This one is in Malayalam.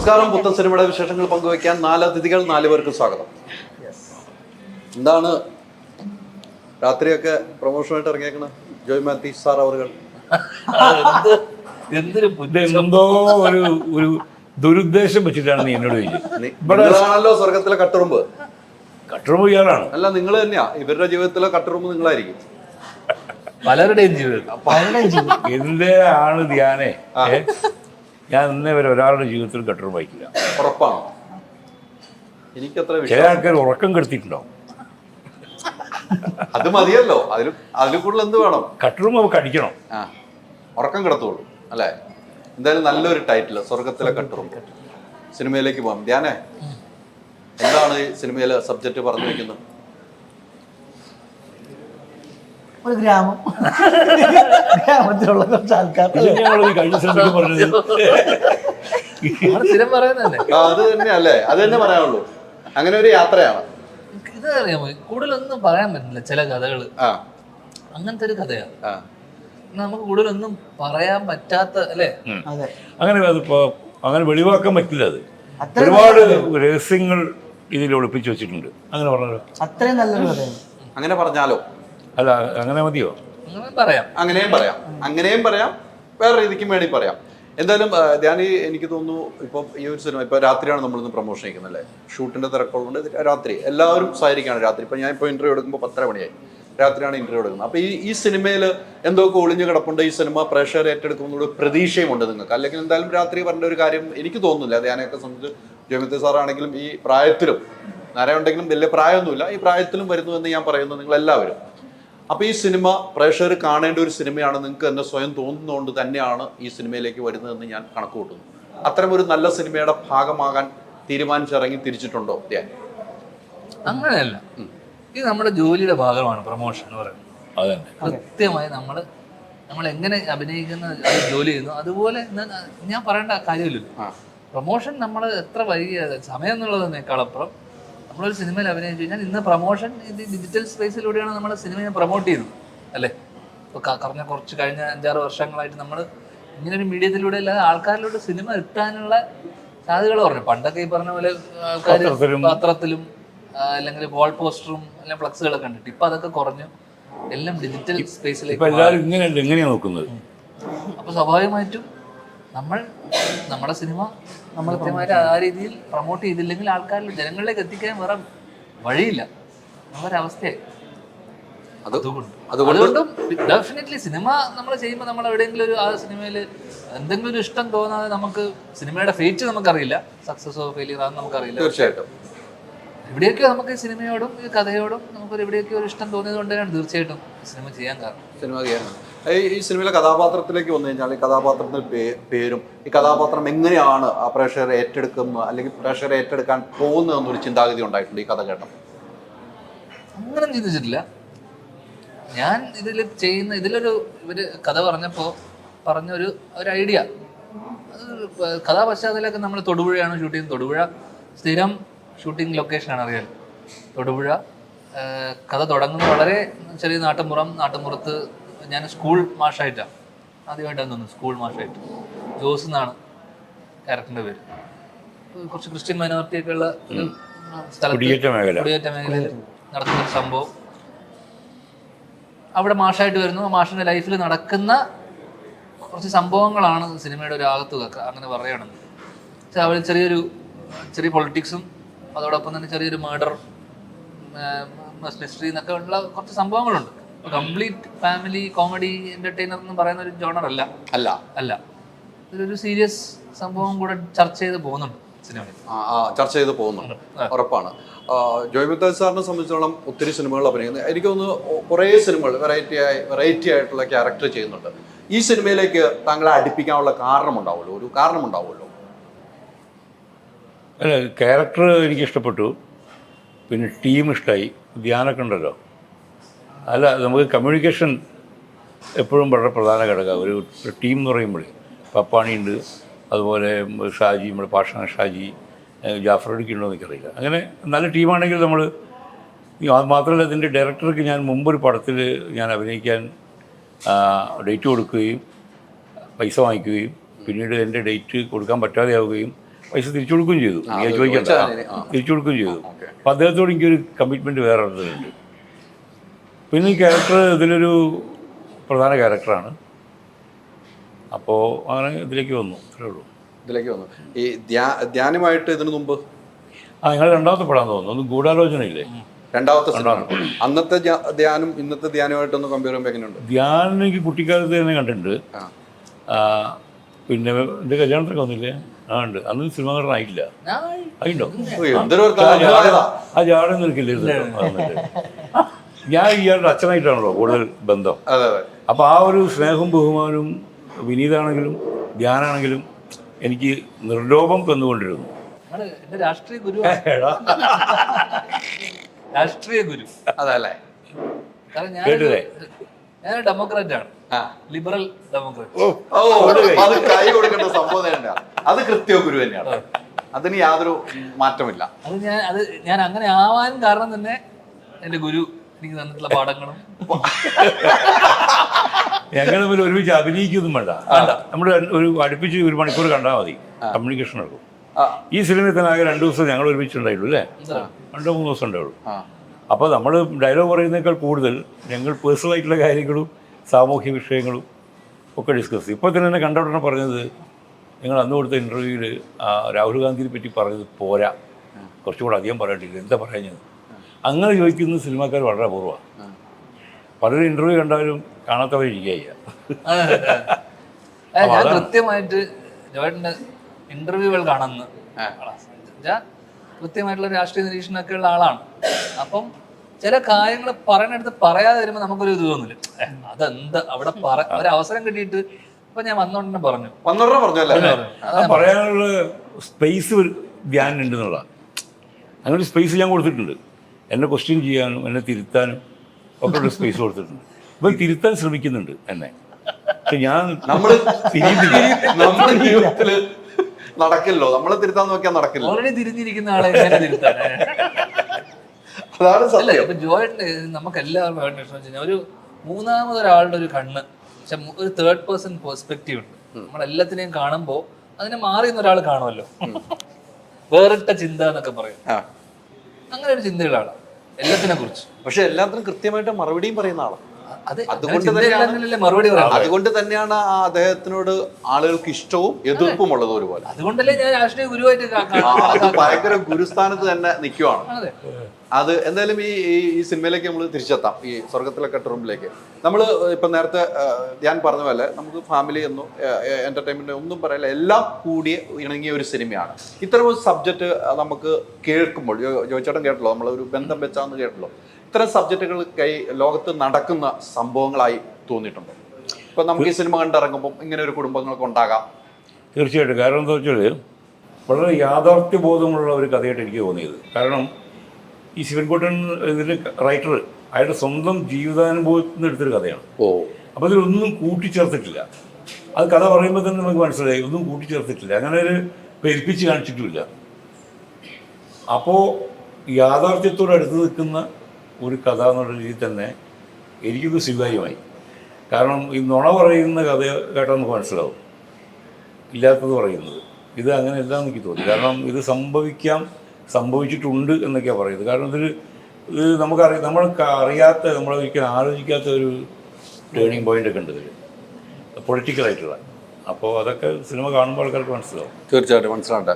നമസ്കാരം. പുത്തൻ സിനിമയുടെ വിശേഷങ്ങൾ പങ്കുവയ്ക്കാൻ നാല് അതിഥികൾ നാല് പേർക്ക് സ്വാഗതം. എന്താണ് രാത്രിയൊക്കെ പ്രൊമോഷനായിട്ട് ഇറങ്ങിയേക്കണ? ജോയ് മാത്യു സാർ അവറുകൾ. എന്ത് എന്തൊരു ഇത് എന്തോ ഒരു ഒരു ദുരുദ്ദേശം വെച്ചിട്ടാണ് നീ എന്നോട് ചോദിച്ചത്. സ്വർഗത്തിലെ കട്ടുറുമ്പ്. കട്ടുറുമ്പ് ഇയാളാണ്. അല്ല നിങ്ങൾ തന്നെയാ. ഇവരുടെ ജീവിതത്തിലെ കട്ടുറുമ്പ് നിങ്ങളായിരിക്കും. പലരുടെയും ജീവിതം. എന്റെ ആണ് ധ്യാനേ? ഏ? ഞാൻ ഇന്നേ വരെ ഒരാളുടെ ജീവിതത്തിൽ ഗട്ടർ വായിക്കില്ല. ഉറപ്പാണോ? എനിക്കത്ര ചില ആൾക്കാർ ഉറക്കം കെടുത്തിട്ടുണ്ടാവും. അത് മതിയല്ലോ. അതിൽ അതിൽ കൂടുതൽ എന്ത് വേണം? കട്ടറും നമുക്ക് അടിക്കണം. ആ. ഉറക്കം കിടത്തുള്ളൂ അല്ലേ? എന്തായാലും നല്ലൊരു ടൈറ്റിൽ സ്വർഗത്തിലെ കട്ടറും സിനിമയിലേക്ക് പോകാം. ധ്യാനേ എന്താണ് സിനിമയിലെ സബ്ജക്റ്റ് പറഞ്ഞു വെക്കുന്നത് ഒരു ഗ്രാമം. ഗ്രാമത്തിലുള്ള കുറച്ച് ആൾക്കാർ. സ്ഥിരം പറയുന്നതന്നെ അത് തന്നെ അല്ലേ അത് തന്നെ പറയാനുള്ളൂ. അങ്ങനെ ഒരു യാത്രയാണ്. ഇത് അറിയാമോ? കൂടുതലൊന്നും പറയാൻ പറ്റില്ല ചില കഥകൾ ആ. അങ്ങനത്തെ ഒരു കഥയാണ്. നമുക്ക് കൂടുതലൊന്നും പറയാൻ പറ്റാത്ത അല്ലേ? അതെ. അങ്ങനെ അതിപ്പോ അങ്ങനെ വെളിവാക്കാൻ പറ്റില്ല അത്. ഒരുപാട് രഹസ്യങ്ങൾ ഇതിൽ ഒളിപ്പിച്ചു വെച്ചിട്ടുണ്ട്. അങ്ങനെ പറഞ്ഞാലോ? അത്രയും നല്ലൊരു കഥയാണ്. അങ്ങനെ പറഞ്ഞാലോ? അല്ല അങ്ങനെ മതിയോ? അങ്ങനെ പറയാം. അങ്ങനെയും പറയാം. അങ്ങനെയും പറയാം. വേറെ രീതിക്കും വേണി പറയാം. എന്തായാലും ഞാൻ ഈ എനിക്ക് തോന്നുന്നു ഇപ്പം ഈ ഒരു സിനിമ ഇപ്പൊ രാത്രിയാണ് നമ്മളിന്ന് പ്രൊമോഷൻ ചെയ്യുന്നത് അല്ലേ? ഷൂട്ടിന്റെ തിരക്കുള്ളതുകൊണ്ട് രാത്രി. എല്ലാവരും സഹകരിക്കുകയാണ് രാത്രി. ഇപ്പൊ ഞാൻ ഇപ്പോൾ ഇന്റർവ്യൂ എടുക്കുമ്പോൾ പത്തര മണിയായി. രാത്രിയാണ് ഇന്റർവ്യൂ എടുക്കുന്നത്. അപ്പൊ ഈ ഈ സിനിമയിൽ എന്തൊക്കെ ഒളിഞ്ഞു കിടപ്പുണ്ട് ഈ സിനിമ പ്രേക്ഷകർ ഒരു പ്രതീക്ഷയുമുണ്ട് നിങ്ങൾക്ക്. അല്ലെങ്കിൽ എന്തായാലും രാത്രി പറഞ്ഞ ഒരു കാര്യം എനിക്ക് തോന്നുന്നില്ല. ധ്യാനയൊക്കെ സംബന്ധിച്ച് ജോമിത്തെ സാറാണെങ്കിലും ഈ പ്രായത്തിലും നരയുണ്ടെങ്കിലും വലിയ പ്രായമൊന്നുമില്ല. ഈ പ്രായത്തിലും വരുന്നു എന്ന് ഞാൻ പറയുന്നു നിങ്ങൾ എല്ലാവരും അപ്പൊ ഈ സിനിമ പ്രേക്ഷകർ കാണേണ്ട ഒരു സിനിമയാണ് നിങ്ങൾക്ക് തന്നെ സ്വയം തോന്നുന്നതുകൊണ്ട് തന്നെയാണ് ഈ സിനിമയിലേക്ക് വരുന്നതെന്ന് ഞാൻ കണക്ക് കൂട്ടുന്നു അത്തരം ഒരു നല്ല സിനിമയുടെ ഭാഗമാകാൻ തീരുമാനിച്ചിറങ്ങി തിരിച്ചിട്ടുണ്ടോ? ധ്യാൻ. അങ്ങനെയല്ല. ഇത് നമ്മുടെ ജോലിയുടെ ഭാഗമാണ് പ്രൊമോഷൻ എന്ന് പറയുന്നത്. കൃത്യമായി നമ്മൾ നമ്മൾ എങ്ങനെ അഭിനയിക്കുന്ന അത് ജോലി ചെയ്യുന്നു അതുപോലെ ഞാൻ- ഞാൻ പറയേണ്ട കാര്യമില്ലല്ലോ. പ്രൊമോഷൻ നമ്മൾ എത്ര വൈകിയ സമയം എന്നുള്ളതിനേക്കാളപ്പുറം നമ്മളൊരു സിനിമയിൽ അഭിനയിച്ചു കഴിഞ്ഞാൽ ഇന്ന് പ്രൊമോഷൻ ഇത് ഡിജിറ്റൽ സ്പേസിലൂടെയാണ് നമ്മൾ സിനിമയെ പ്രൊമോട്ട് ചെയ്യുന്നത് അല്ലേ? ഇപ്പോൾ പറഞ്ഞ കുറച്ച് കഴിഞ്ഞ അഞ്ചാറ് വർഷങ്ങളായിട്ട് നമ്മൾ ഇങ്ങനൊരു മീഡിയത്തിലൂടെ അല്ലാതെ ആൾക്കാരിലോട്ട് സിനിമ എത്താനുള്ള സാധ്യതകൾ പറഞ്ഞു പണ്ടൊക്കെ ഈ പറഞ്ഞ പോലെ ആൾക്കാർ പത്രത്തിലും. അല്ലെങ്കിൽ വാൾ പോസ്റ്ററും അല്ലെങ്കിൽ ഫ്ലക്സുകളൊക്കെ കണ്ടിട്ട് ഇപ്പം അതൊക്കെ കുറഞ്ഞു. എല്ലാം ഡിജിറ്റൽ സ്പേസിലേക്ക് എല്ലാവരും നോക്കുന്നത്. അപ്പോൾ സ്വാഭാവികമായിട്ടും നമ്മൾ നമ്മുടെ സിനിമ നമ്മൾ കൃത്യമായിട്ട് ആ രീതിയിൽ പ്രൊമോട്ട് ചെയ്തില്ലെങ്കിൽ ആൾക്കാരിൽ ജനങ്ങളിലേക്ക് എത്തിക്കാൻ വേറെ വഴിയില്ല. അവസ്ഥയായി അതുകൊണ്ട്. ഡെഫിനറ്റ്ലി സിനിമ നമ്മൾ ചെയ്യുമ്പോൾ നമ്മൾ എവിടെയെങ്കിലും ഒരു ആ സിനിമയിൽ എന്തെങ്കിലും ഒരു ഇഷ്ടം തോന്നാതെ നമുക്ക് സിനിമയുടെ ഫേറ്റ് നമുക്കറിയില്ല. സക്സസ് ഓഫ് ഫെയിലിയർ ആണെന്ന് നമുക്കറിയില്ല. തീർച്ചയായിട്ടും. എവിടെയൊക്കെയോ നമുക്ക് സിനിമയോടും ഈ കഥയോടും നമുക്ക് എവിടെയൊക്കെ ഒരു ഇഷ്ടം തോന്നിയത് കൊണ്ടാണ് തീർച്ചയായിട്ടും സിനിമ ചെയ്യാൻ കാരണം. സിനിമ ചെയ്യാനാണ് ഈ സിനിമയിലെ കഥാപാത്രത്തിലേക്ക് വന്നു കഴിഞ്ഞാൽ ഈ കഥാപാത്രത്തിന്റെ പേരും ഈ കഥാപാത്രം എങ്ങനെയാണ് ആ പ്രേക്ഷകരെ ഏറ്റെടുക്കുന്നത് അല്ലെങ്കിൽ പ്രേക്ഷകരെ ഏറ്റെടുക്കാൻ പോകുന്നത് എന്നൊരു ചിന്താഗതി ഉണ്ടായിട്ടുണ്ട് ഈ കഥ കേട്ടപ്പോൾ? അങ്ങനെ ചിന്തിച്ചിട്ടില്ല. ഞാൻ ഇതിൽ ചെയ്യുന്ന ഇതിലൊരു ഇവർ കഥ പറഞ്ഞപ്പോൾ പറഞ്ഞൊരു ഒരു ഐഡിയ. കഥാപശ്ചാത്തലമൊക്കെ നമ്മൾ തൊടുപുഴയാണ് ഷൂട്ട് ചെയ്യുന്നത്. തൊടുപുഴ സ്ഥിരം ഷൂട്ടിംഗ് ലൊക്കേഷൻ ആണ് അറിയാൻ. തൊടുപുഴ. കഥ തുടങ്ങുന്നത് വളരെ ചെറിയ നാട്ടുമ്പുറം നാട്ടുമ്പുറത്ത് ഞാൻ സ്കൂൾ മാഷായിട്ടാണ് ആദ്യമായിട്ടാണ് തോന്നുന്നു സ്കൂൾ മാഷായിട്ട്. ജോസ് എന്നാണ് ക്യാരക്ടറിന്റെ പേര്. കുറച്ച് ക്രിസ്ത്യൻ മൈനോറിറ്റിയൊക്കെ ഉള്ള ഒരു സ്ഥലത്ത് കുടിയേറ്റ മേഖല. കുടിയേറ്റ മേഖലയിൽ നടക്കുന്ന ഒരു സംഭവം. അവിടെ മാഷായിട്ട് വരുന്നു. ആ മാഷിന്റെ ലൈഫിൽ നടക്കുന്ന കുറച്ച് സംഭവങ്ങളാണ് സിനിമയുടെ ഒരു ആകത്തുക അങ്ങനെ പറയുകയാണെങ്കിൽ. പക്ഷെ അവർ ചെറിയൊരു ചെറിയ പൊളിറ്റിക്സും അതോടൊപ്പം തന്നെ ചെറിയൊരു മർഡർ മിസ്റ്ററി എന്നൊക്കെ ഉള്ള കുറച്ച് സംഭവങ്ങളുണ്ട്. കംപ്ലീറ്റ് ഫാമിലി കോമഡി എന്റർടൈനർ എന്ന് പറയുന്ന ഒരു ജോണർ അല്ല. അല്ല. അല്ല. ഇതൊരു സീരിയസ് സംഭവം കൂടെ ചർച്ച ചെയ്ത് പോകുന്നുണ്ട് സിനിമയിൽ. ചർച്ച ചെയ്ത് പോകുന്നുണ്ട്. ഉറപ്പാണ്. ജോയ് മുത്താജ് സാറിനെ സംബന്ധിച്ചിടത്തോളം ഒത്തിരി സിനിമകൾ അഭിനയിക്കുന്നത് എനിക്ക് തോന്നുന്നു കുറേ സിനിമകൾ വെറൈറ്റി ആയി വെറൈറ്റി ആയിട്ടുള്ള ക്യാരക്ടർ ചെയ്യുന്നുണ്ട്. ഈ സിനിമയിലേക്ക് താങ്കളെ അടുപ്പിക്കാനുള്ള കാരണമുണ്ടാവുമല്ലോ? ഒരു കാരണമുണ്ടാവുമല്ലോ? അല്ല ക്യാരക്ടർ എനിക്ക് ഇഷ്ടപ്പെട്ടു. പിന്നെ ടീം ഇഷ്ടമായി ധ്യാനമൊക്കെ ഉണ്ടല്ലോ. അല്ല നമുക്ക് കമ്മ്യൂണിക്കേഷൻ എപ്പോഴും വളരെ പ്രധാന ഘടകം. ഒരു ടീം എന്ന് പറയുമ്പോൾ പപ്പാണിയുണ്ട് അതുപോലെ ഷാജി നമ്മുടെ പാഷാന ഷാജി ജാഫർ എന്ന് എനിക്കറിയില്ല. അങ്ങനെ നല്ല ടീമാണെങ്കിൽ നമ്മൾ അത് മാത്രമല്ല ഇതിന്റെ ഡയറക്ടർക്ക് ഞാൻ മുമ്പൊരു പടത്തിൽ ഞാൻ അഭിനയിക്കാൻ ഡേറ്റ് കൊടുക്കുകയും പൈസ വാങ്ങിക്കുകയും പിന്നീട് എന്റെ ഡേറ്റ് കൊടുക്കാൻ പറ്റാതെയാവുകയും പൈസ തിരിച്ചു കൊടുക്കുകയും ചെയ്തു ചോദിക്കണ്ട. ആ. തിരിച്ചു കൊടുക്കുകയും ചെയ്തു. അപ്പം അദ്ദേഹത്തോട് എനിക്കൊരു കമ്മിറ്റ്മെന്റ് വേറെ ഉണ്ട് പിന്നെ ഈ ക്യാരക്ടർ ഇതിലൊരു പ്രധാന ക്യാരക്ടറാണ് അപ്പോൾ അങ്ങനെ ഇതിലേക്ക് വന്നു. അത്രേ ഉള്ളൂ. ഇതിലേക്ക് വന്നു. ഈ ധ്യാ- ധ്യാനമായിട്ട് ഇതിനു മുമ്പ്? ആ നിങ്ങൾ രണ്ടാമത്തെ പടാൻ തോന്നുന്നു. ഒന്ന് ഗൂഢാലോചന ഇല്ലേ രണ്ടാമത്തെ അന്നത്തെ ധ്യാ- ധ്യാനം ഇന്നത്തെ ധ്യാനമായിട്ടൊന്ന് കമ്പയർ ചെയ്യുമ്പോൾ എങ്ങനെയുണ്ട്? ധ്യാനം എനിക്ക് കുട്ടിക്കാലത്ത് തന്നെ കണ്ടിട്ടുണ്ട്. പിന്നെ എന്റെ കല്യാണത്തിനൊക്കെ വന്നില്ലേ? ആ ഉണ്ട് അന്ന് സിനിമ ആയിട്ടില്ല. ഞാൻ ആയിട്ടോ ഓ, എന്തൊരു ഒരു ആ ജാട നിൽക്കില്ല ഞാൻ ഇയാളുടെ അച്ഛനായിട്ടാണല്ലോ കൂടുതൽ ബന്ധം. അപ്പൊ അപ്പോൾ ആ ഒരു സ്നേഹവും ബഹുമാനവും വിനീതാണെങ്കിലും ധ്യാനാണെങ്കിലും എനിക്ക് നിർലോഭം തന്നുകൊണ്ടിരുന്നു. രാഷ്ട്രീയ ഗുരു എടാ, രാഷ്ട്രീയ ഗുരു. അതെ അല്ലേ കാരണം ഞാൻ കേട്ടില്ലേ? ഞാൻ ഡെമോക്രാറ്റ് ആണ്. Liberal democrat. കൈ കൊടുക്കേണ്ട സംഭവം അത് കൃത്യ ഗുരു തന്നെയാണ്. അതിന് യാതൊരു മാറ്റമില്ല അത് ഞാൻ അത് ഞാൻ അങ്ങനെ ആവാൻ കാരണം തന്നെ എന്റെ ഗുരു എനിക്ക് തന്നിട്ടുള്ള പാഠങ്ങളും. ഞങ്ങൾ തമ്മിൽ ഒരുമിച്ച് അഭിനയിക്കൊന്നും വേണ്ട. നമ്മൾ ഒരു അടുപ്പിച്ച് ഒരു മണിക്കൂർ കണ്ടാൽ മതി. കമ്മ്യൂണിക്കേഷൻ നടക്കും ഈ സിനിമയിൽ തന്നെ ആകെ രണ്ടു ദിവസം ഞങ്ങൾ ഒരുമിച്ച് ഉണ്ടായിട്ടുള്ളൂ അല്ലേ? രണ്ടോ മൂന്ന് ദിവസം ഉണ്ടായുള്ളൂ അപ്പൊ അപ്പോൾ നമ്മൾ ഡയലോഗ് പറയുന്നതിനേക്കാൾ കൂടുതൽ ഞങ്ങൾ പേഴ്സണൽ ആയിട്ടുള്ള കാര്യങ്ങളും സാമൂഹ്യ വിഷയങ്ങളും ഒക്കെ ഡിസ്കസ് ചെയ്യും. ഇപ്പോൾ തന്നെ എന്നെ കണ്ട ഉടനെ പറഞ്ഞത് നിങ്ങൾ അന്ന് കൊടുത്ത ഇന്റർവ്യൂവിൽ രാഹുൽ ഗാന്ധിയെ പറ്റി പറഞ്ഞത് പോരാ. കുറച്ചുകൂടെ അധികം പറയേണ്ടില്ല എന്താ പറയുന്നത് അങ്ങനെ ചോദിക്കുന്ന സിനിമാക്കാർ വളരെ അപൂർവമാണ് പലരും ഇന്റർവ്യൂ കണ്ടാലും കാണാത്തവരിയ്ക്കുക ഞാൻ കൃത്യമായിട്ട് ജോയിട്ടിന്റെ ഇന്റർവ്യൂകൾ കാണുന്ന കൃത്യമായിട്ടുള്ള രാഷ്ട്രീയ നിരീക്ഷണമൊക്കെ ഉള്ള ആളാണ്. അപ്പം ചില കാര്യങ്ങൾ പറയണടുത്ത് പറയാതെ വരുമ്പോൾ നമുക്കൊരു ഇത് തോന്നില്ല. അതെന്താ? അവിടെ പറ ഒരു അവസരം കിട്ടിയിട്ട് ഇപ്പൊ ഞാൻ വന്നോണ്ടന്നെ പറഞ്ഞു. വന്നോടനെ പറഞ്ഞല്ലേ? ആ പറയാനുള്ള സ്പേസ് ധ്യാനം ഉണ്ടെന്നുള്ള. അങ്ങനെ സ്പേസ് ഞാൻ കൊടുത്തിട്ടുണ്ട്. എന്നെ ക്വസ്റ്റ്യൻ ചെയ്യാനും എന്നെ തിരുത്താനും ഒക്കെ ഒരു സ്പേസ് കൊടുത്തിട്ടുണ്ട്. ഇപ്പം തിരുത്താൻ ശ്രമിക്കുന്നുണ്ട് എന്നെ. പക്ഷെ ഞാൻ നമ്മൾ നമ്മുടെ ജീവിതത്തിൽ നടക്കില്ലോ നമ്മളെ തിരുത്താൻ നോക്കിയാൽ നടക്കില്ല. ഓൾറെഡി തിരിഞ്ഞിരിക്കുന്ന ആളെ എങ്ങനെ തിരുത്താൻ അതാണ് അല്ല സത്യം. ഇപ്പൊ ജോയേട്ടന് നമുക്ക് എല്ലാവർക്കും ഒരു മൂന്നാമതൊരാളുടെ ഒരു കണ്ണ് പക്ഷെ ഒരു തേർഡ് പേഴ്സൺ പെർസ്പെക്റ്റീവ് ഉണ്ട്. നമ്മളെല്ലാത്തിനെയും കാണുമ്പോൾ അതിനെ മാറി ഒരാൾ കാണുമല്ലോ. വേറിട്ട ചിന്ത എന്നൊക്കെ പറയും. അങ്ങനെ ഒരു ചിന്തയുള്ള ആളാണ് എല്ലാത്തിനെ കുറിച്ച്. പക്ഷെ എല്ലാത്തിനും കൃത്യമായിട്ട് മറുപടിയും പറയുന്ന ആളാണ് അതുകൊണ്ട് തന്നെയാണ് അതുകൊണ്ട് തന്നെയാണ് ആ അദ്ദേഹത്തിനോട് ആളുകൾക്ക് ഇഷ്ടവും എതിർപ്പും ഉള്ളത് ഒരുപോലെ. അതുകൊണ്ടല്ലേ ഞാൻ രാഷ്ട്രീയ ഗുരുവായിട്ട് ഭയങ്കര ഗുരുസ്ഥാനത്ത് തന്നെ നിൽക്കുവാണ് അതെ. എന്തായാലും ഈ ഈ- സിനിമയിലേക്ക് നമ്മൾ തിരിച്ചെത്താം. ഈ സ്വർഗത്തിലെ കട്ടുറുമ്പിലേക്ക് നമ്മൾ ഇപ്പം നേരത്തെ ഞാൻ പറഞ്ഞ പോലെ നമുക്ക് ഫാമിലി എന്നും എന്റർടൈൻമെന്റ് ഒന്നും പറയില്ല. എല്ലാം കൂടി ഇണങ്ങിയ ഒരു സിനിമയാണ്. ഇത്തരം ഒരു സബ്ജക്റ്റ് നമുക്ക് കേൾക്കുമ്പോൾ ജോയിച്ചേട്ടൻ കേട്ടല്ലോ നമ്മളൊരു ബന്ധം വെച്ചാന്ന് കേട്ടല്ലോ ഇത്തരം സബ്ജക്റ്റുകൾ കൈ ലോകത്ത് നടക്കുന്ന സംഭവങ്ങളായി തോന്നിയിട്ടുണ്ട്. ഇപ്പം നമുക്ക് ഈ സിനിമ കണ്ടിറങ്ങുമ്പോൾ ഇങ്ങനെ ഒരു കുടുംബങ്ങൾക്ക് ഉണ്ടാകാം. തീർച്ചയായിട്ടും. കാരണം എന്താ വെച്ചാൽ വളരെ യാഥാർത്ഥ്യബോധമുള്ള ഒരു കഥയായിട്ട് എനിക്ക് തോന്നിയത്. കാരണം ഈ ശിവൻകോട്ടൻ ഇതിന്റെ റൈറ്റർ അയാളുടെ സ്വന്തം ജീവിതാനുഭവത്തിൽ നിന്ന് എടുത്തൊരു കഥയാണ്. ഓ. അപ്പോൾ ഇതിലൊന്നും കൂട്ടിച്ചേർത്തിട്ടില്ല. അത് കഥ പറയുമ്പോൾ തന്നെ നമുക്ക് മനസ്സിലായി. ഒന്നും കൂട്ടിച്ചേർത്തിട്ടില്ല. അങ്ങനെ ഒരു പെരുപ്പിച്ച് കാണിച്ചിട്ടുമില്ല. അപ്പോൾ യാഥാർത്ഥ്യത്തോട് അടുത്ത് നിൽക്കുന്ന ഒരു കഥ എന്നുള്ള രീതിയിൽ തന്നെ എനിക്കിത് സ്വീകാര്യമായി. കാരണം ഈ നുണ പറയുന്ന കഥ കേട്ടാൽ നമുക്ക് മനസ്സിലാവും. ഇല്ലാത്തത് പറയുന്നത്. ഇത് അങ്ങനെയല്ല എനിക്ക് തോന്നി. കാരണം ഇത് സംഭവിക്കാം സംഭവിച്ചിട്ടുണ്ട് എന്നൊക്കെയാണ് പറയുന്നത്. കാരണം ഇതൊരു ഇത് നമുക്കറിയാം നമ്മൾ അറിയാത്ത നമ്മൾ ഒരിക്കലും ആലോചിക്കാത്ത ഒരു ടേണിംഗ് പോയിന്റ് ഒക്കെ ഉണ്ട് ഇതിൽ പൊളിറ്റിക്കലായിട്ടുള്ള അപ്പോൾ അതൊക്കെ സിനിമ കാണുമ്പോൾ ആൾക്കാർക്ക് മനസ്സിലാവും. തീർച്ചയായിട്ടും മനസ്സിലാട്ടെ